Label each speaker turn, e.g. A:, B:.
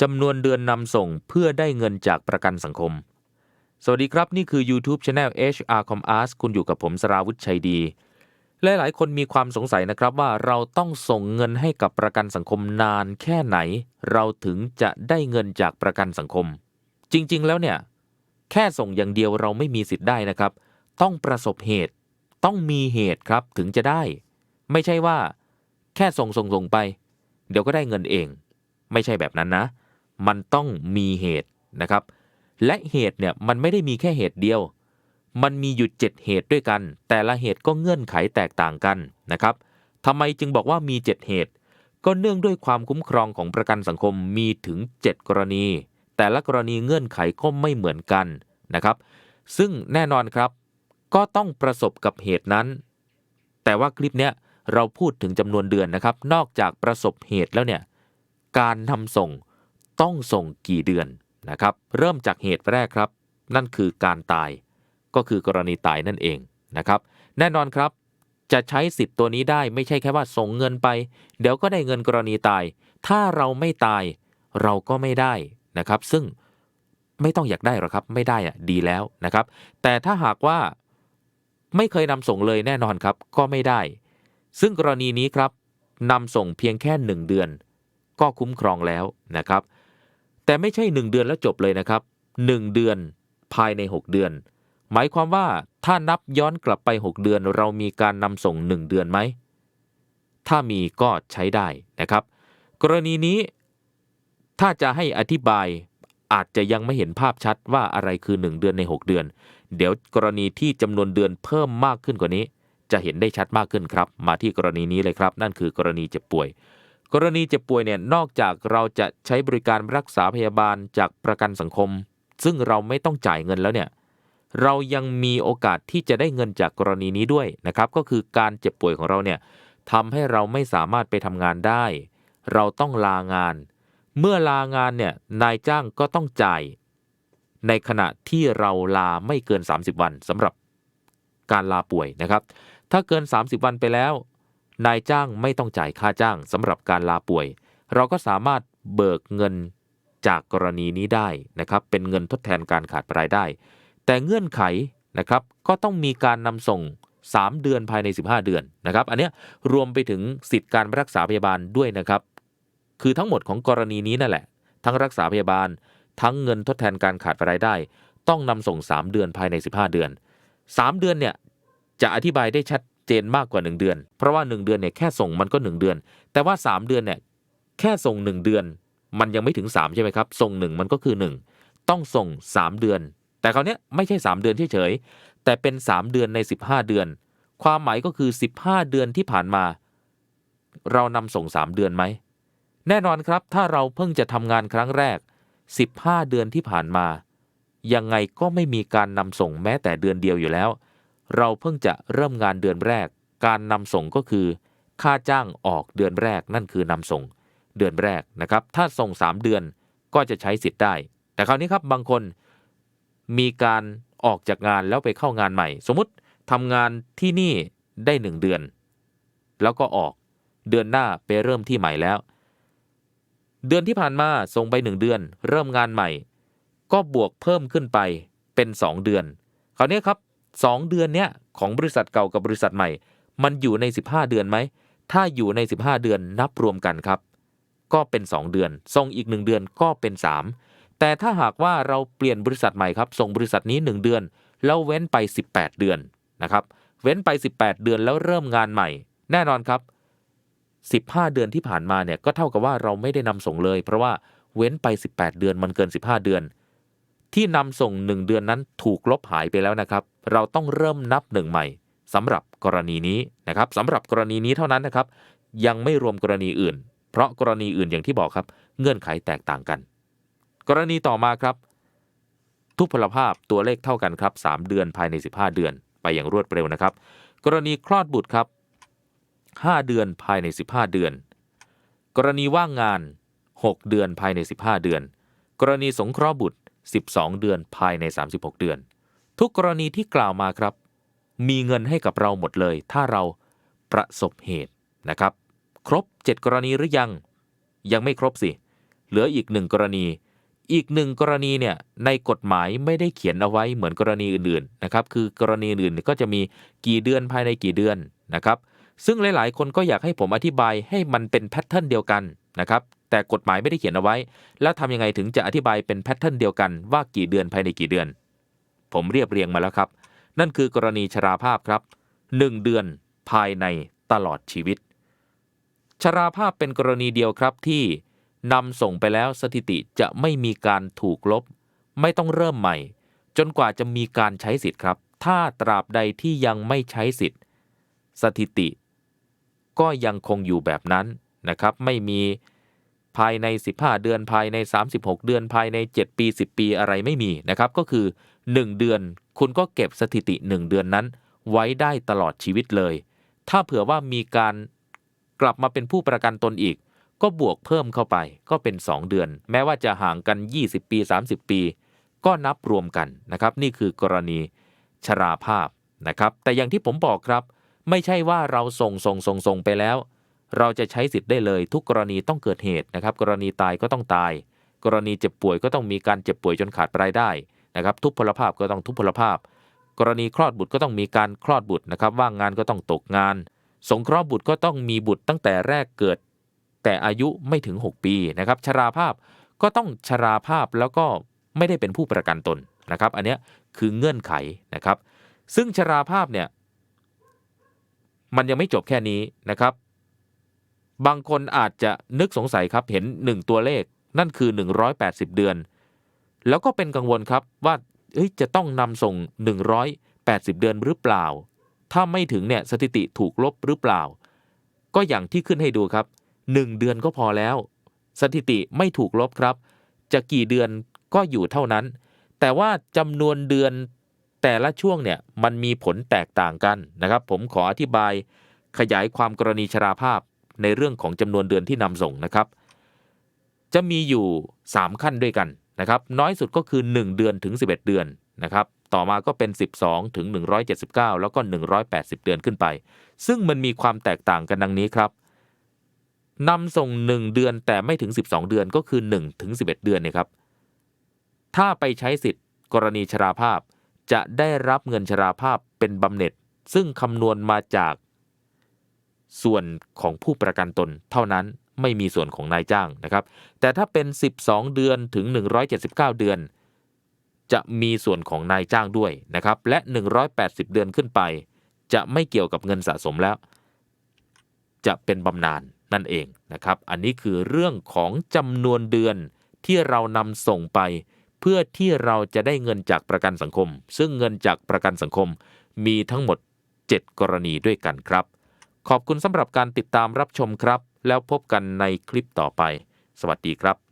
A: จำนวนเดือนนำส่งเพื่อได้เงินจากประกันสังคม สวัสดีครับ นี่คือ YouTube Channel HR Com Ask คุณอยู่กับผมสราวุธชัยดี หลายๆคนมีความสงสัยนะครับว่าเราต้องส่งเงินให้กับประกันสังคมนานแค่ไหน เราถึงจะได้เงินจากประกันสังคม จริง ๆ แล้วเนี่ย แค่ส่งอย่างเดียวเราไม่มีสิทธิ์ได้นะครับ ต้องประสบเหตุ ต้องมีเหตุครับถึงจะได้ ไม่ใช่ว่า แค่ส่งส่งส่งไป เดี๋ยวก็ได้เงินเอง ไม่ใช่แบบนั้นนะ มันต้องมีเหตุนะครับ และเหตุเนี่ยมันไม่ได้มีแค่เหตุเดียว มันมีอยู่เจ็ดเหตุด้วยกัน แต่ละเหตุก็เงื่อนไขแตกต่างกันนะครับทำไมจึงบอกว่ามีเจ็ดเหตุ ก็เนื่องด้วยความคุ้มครองของประกันสังคมมีถึง 7 กรณี แต่ละกรณีเงื่อนไขก็ไม่เหมือนกันนะครับ ซึ่งแน่นอนครับก็ต้องประสบกับเหตุนั้น แต่ว่าคลิปเนี้ยเราพูดถึงจำนวนเดือนนะครับ นอกจากประสบเหตุแล้วเนี่ย การทำส่ง ต้องส่งกี่เดือนนะครับ เริ่มจากเหตุแรกครับ นั่นคือการตาย ก็คือกรณีตายนั่นเองนะครับ แน่นอนครับจะใช้สิทธิ์ตัวนี้ได้ไม่ใช่แค่ว่าส่งเงินไป เดี๋ยวก็ได้เงินกรณีตาย ถ้าเราไม่ตายเราก็ไม่ได้นะครับ ซึ่งไม่ต้องอยากได้หรอกครับ ไม่ได้อะดีแล้วนะครับ แต่ถ้าหากว่าไม่เคยนำส่งเลยแน่นอนครับ ก็ไม่ได้ ซึ่งกรณีนี้ครับนำส่งเพียงแค่หนึ่งเดือน ก็คุ้มครองแล้วนะครับ แต่ไม่ใช่หนึ่งเดือนแล้วจบเลยนะครับหนึ่งเดือนภายใน 6 เดือน หมายความว่าถ้านับย้อนกลับไป 6 เดือน เรามีการนำส่ง 1 เดือนไหม ถ้ามีก็ใช้ได้นะครับ กรณีนี้ถ้าจะให้อธิบายอาจจะยังไม่เห็นภาพชัดว่าอะไรคือ 1 เดือนใน 6 เดือน เดี๋ยวกรณีที่จำนวนเดือนเพิ่มมากขึ้นกว่านี้ จะเห็นได้ชัดมากขึ้นครับ มาที่กรณีนี้เลยครับ นั่นคือกรณีเจ็บป่วย กรณีเจ็บป่วยเนี่ยนอกจากเราจะใช้บริการรักษาพยาบาลจากประกันสังคม ซึ่งเราไม่ต้องจ่ายเงินแล้วเนี่ยเรายังมีโอกาสที่จะได้เงินจากกรณีนี้ด้วยนะครับ ก็คือการเจ็บป่วยของเราเนี่ยทำให้เราไม่สามารถไปทำงานได้ เราต้องลางาน เมื่อลางานเนี่ยนายจ้างก็ต้องจ่าย ในขณะที่เราลาไม่เกิน 30 วันสำหรับการลาป่วยนะครับ ถ้าเกิน 30 วันไปแล้ว นายจ้างไม่ต้องจ่ายค่าจ้างสำหรับการลาป่วย เราก็สามารถเบิกเงินจากกรณีนี้ได้นะครับ เป็นเงินทดแทนการขาดรายได้ แต่เงื่อนไขนะครับก็ต้องมีการนำส่ง 3 เดือนภายใน 15 เดือนนะครับ อันนี้รวมไปถึงสิทธิการรักษาพยาบาลด้วยนะครับ คือทั้งหมดของกรณีนี้นั่นแหละ ทั้งรักษาพยาบาล ทั้งเงินทดแทนการขาดรายได้ ต้องนำส่ง 3 เดือนภายใน 15 เดือน 3 เดือนเนี่ยจะอธิบายได้ชัด เจนมากกว่า 1 เดือน เพราะว่า 1 เดือนเนี่ยแค่ส่งมันก็ 1 เดือน แต่ว่า 3 เดือนเนี่ยแค่ส่ง 1 เดือน มันยังไม่ถึง 3 ใช่ไหมครับ ส่ง 1 มันก็คือ 1 ต้องส่ง 3 เดือน แต่คราวนี้ไม่ใช่ 3 เดือนเฉยๆแต่เป็น 3 เดือนใน 15 เดือน ความหมายก็คือ 15 เดือนที่ผ่านมา เรานำส่ง 3 เดือนไหมแน่นอนครับถ้าเราเพิ่งจะทำงานครั้งแรก 15 เดือนที่ผ่านมา ยังไงก็ไม่มีการนำส่งแม้แต่เดือนเดียวอยู่แล้ว เราเพิ่งจะเริ่มงานเดือนแรก การนำส่งก็คือ ค่าจ้างออกเดือนแรกนั่นคือนำส่งเดือนแรกนะครับ ถ้าส่ง 3 เดือนก็จะใช้สิทธิ์ได้ แต่คราวนี้ครับบางคนมีการออกจากงานแล้วไปเข้างานใหม่ สมมติทำงานที่นี่ได้ 1 เดือน แล้วก็ออกเดือนหน้าไปเริ่มที่ใหม่แล้ว เดือนที่ผ่านมาส่งไป 1 เดือน เริ่มงานใหม่ ก็บวกเพิ่มขึ้นไปเป็น 2 เดือน คราวนี้ครับ 2 เดือนเนี้ยของบริษัทเก่ากับบริษัทใหม่ มันอยู่ใน 15 เดือนไหม ถ้าอยู่ใน 15 เดือนนับรวมกันครับ ก็เป็น 2 เดือน ส่งอีก 1 เดือนก็เป็น 3 แต่ถ้าหากว่าเราเปลี่ยนบริษัทใหม่ครับ ส่งบริษัทนี้ 1 เดือน แล้วเว้นไป 18 เดือนนะครับ เว้นไป 18 เดือนแล้วเริ่มงานใหม่ แน่นอนครับ 15 เดือนที่ผ่านมาเนี่ยก็เท่ากับว่าเราไม่ได้นำส่งเลย เพราะว่าเว้นไป 18 เดือนมันเกิน 15 เดือน ที่นำส่ง1เดือนนั้นถูกลบหายไปแล้วนะครับ เราต้องเริ่มนับหนึ่งใหม่สำหรับกรณีนี้นะครับสำหรับกรณีนี้เท่านั้นนะครับ ยังไม่รวมกรณีอื่น เพราะกรณีอื่นอย่างที่บอกครับ เงื่อนไขแตกต่างกัน กรณีต่อมาครับ ทุพพลภาพตัวเลขเท่ากันครับ 3 เดือนภายใน 15 เดือน ไปอย่างรวดเร็วนะครับ กรณีคลอดบุตรครับ 5 เดือนภายใน 15 เดือน กรณีว่างงาน 6 เดือนภายใน 15 เดือน กรณีสงเคราะห์บุตร 12 เดือนภายใน 36 เดือน ทุกกรณีที่กล่าวมาครับ มีเงินให้กับเราหมดเลย ถ้าเราประสบเหตุนะครับ ครบ 7 กรณีหรือยัง ยังไม่ครบสิ เหลืออีกหนึ่งกรณี อีกหนึ่งกรณีเนี่ยในกฎหมายไม่ได้เขียนเอาไว้เหมือนกรณีอื่นๆนะครับ คือกรณีอื่นก็จะมีกี่เดือนภายในกี่เดือนนะครับ ซึ่งหลายๆ คนก็อยากให้ผมอธิบายให้มันเป็นแพทเทิร์นเดียวกันนะครับ แต่กฎหมายไม่ได้เขียนเอาไว้ แล้วทำยังไงถึงจะอธิบายเป็นแพทเทิร์นเดียวกันว่ากี่เดือนภายในกี่เดือน ผมเรียบเรียงมาแล้วครับ นั่นคือกรณีชราภาพครับ 1 เดือนภายในตลอดชีวิต ชราภาพเป็นกรณีเดียวครับที่นำส่งไปแล้วสถิติจะไม่มีการถูกลบ ไม่ต้องเริ่มใหม่ จนกว่าจะมีการใช้สิทธิ์ครับ ถ้าตราบใดที่ยังไม่ใช้สิทธิ์ สถิติ ก็ยังคงอยู่แบบนั้นนะครับ ไม่มี ภายใน 15 เดือนภายใน 36 เดือนภายใน 7 ปี 10 ปีอะไรไม่มีนะครับก็คือ 1 เดือนคุณก็เก็บสถิติ 1 เดือนนั้น ไว้ได้ตลอดชีวิตเลย ถ้าเผื่อว่ามีการกลับมาเป็นผู้ประกันตนอีก ก็บวกเพิ่มเข้าไปก็เป็น 2 เดือน แม้ว่าจะห่างกัน 20 ปี 30 ปี ก็นับรวมกันนะครับนี่คือกรณีชราภาพนะครับแต่อย่างที่ผมบอกครับ ไม่ใช่ว่าเราส่งส่งส่งส่งไปแล้ว เราจะใช้สิทธิ์ได้เลย ทุกกรณีต้องเกิดเหตุนะครับ กรณีตายก็ต้องตาย กรณีเจ็บป่วยก็ต้องมีการเจ็บป่วยจนขาดรายได้นะครับ ทุพพลภาพก็ต้องทุพพลภาพ กรณีคลอดบุตรก็ต้องมีการคลอดบุตรนะครับ ว่างงานก็ต้องตกงาน สงเคราะห์บุตรก็ต้องมีบุตรตั้งแต่แรกเกิด แต่อายุไม่ถึง 6 ปีนะครับ ชราภาพก็ต้องชราภาพแล้วก็ไม่ได้เป็นผู้ประกันตนนะครับ อันนี้คือเงื่อนไขนะครับ ซึ่งชราภาพเนี่ยมันยังไม่จบแค่นี้นะครับ บางคนอาจจะนึกสงสัยครับเห็น 1 ตัวเลขนั่นคือ 180 เดือน แล้วก็เป็นกังวลครับว่าจะต้องนำส่ง 180 เดือนหรือเปล่า ถ้าไม่ถึงเนี่ยสถิติถูกลบหรือเปล่า ก็อย่างที่ขึ้นให้ดูครับ 1 เดือนก็พอแล้ว สถิติไม่ถูกลบครับ จะกี่เดือนก็อยู่เท่านั้น แต่ว่าจำนวนเดือนแต่ละช่วงเนี่ยมันมีผลแตกต่างกันนะครับ ผมขออธิบายขยายความกรณีชราภาพ ในเรื่องของจำนวนเดือนที่นำส่งนะครับ จะมีอยู่ 3 ขั้นด้วยกันนะครับน้อยสุดก็คือ 1 เดือนถึง 11 เดือนนะครับต่อมาก็เป็น 12 ถึง 179 แล้วก็ 180 เดือนขึ้นไป ซึ่งมันมีความแตกต่างกันดังนี้ครับนำส่ง 1 เดือนแต่ไม่ถึง 12 เดือนก็คือ 1 ถึง 11 เดือนเนี่ยครับ ถ้าไปใช้สิทธิ์ กรณีชราภาพ จะได้รับเงินชราภาพเป็นบำเหน็จ ซึ่งคำนวณมาจาก ส่วนของผู้ประกันตนเท่านั้นไม่มีส่วนของนายจ้างนะครับ แต่ถ้าเป็น 12 เดือนถึง 179 เดือน จะมีส่วนของนายจ้างด้วยนะครับ และ 180 เดือนขึ้นไป จะไม่เกี่ยวกับเงินสะสมแล้ว จะเป็นบำนาญนั่นเองนะครับ อันนี้คือเรื่องของจำนวนเดือนที่เรานำส่งไป เพื่อที่เราจะได้เงินจากประกันสังคม ซึ่งเงินจากประกันสังคมมีทั้งหมด 7 กรณีด้วยกันครับ ขอบคุณสำหรับการติดตามรับชมครับ แล้วพบกันในคลิปต่อไป สวัสดีครับ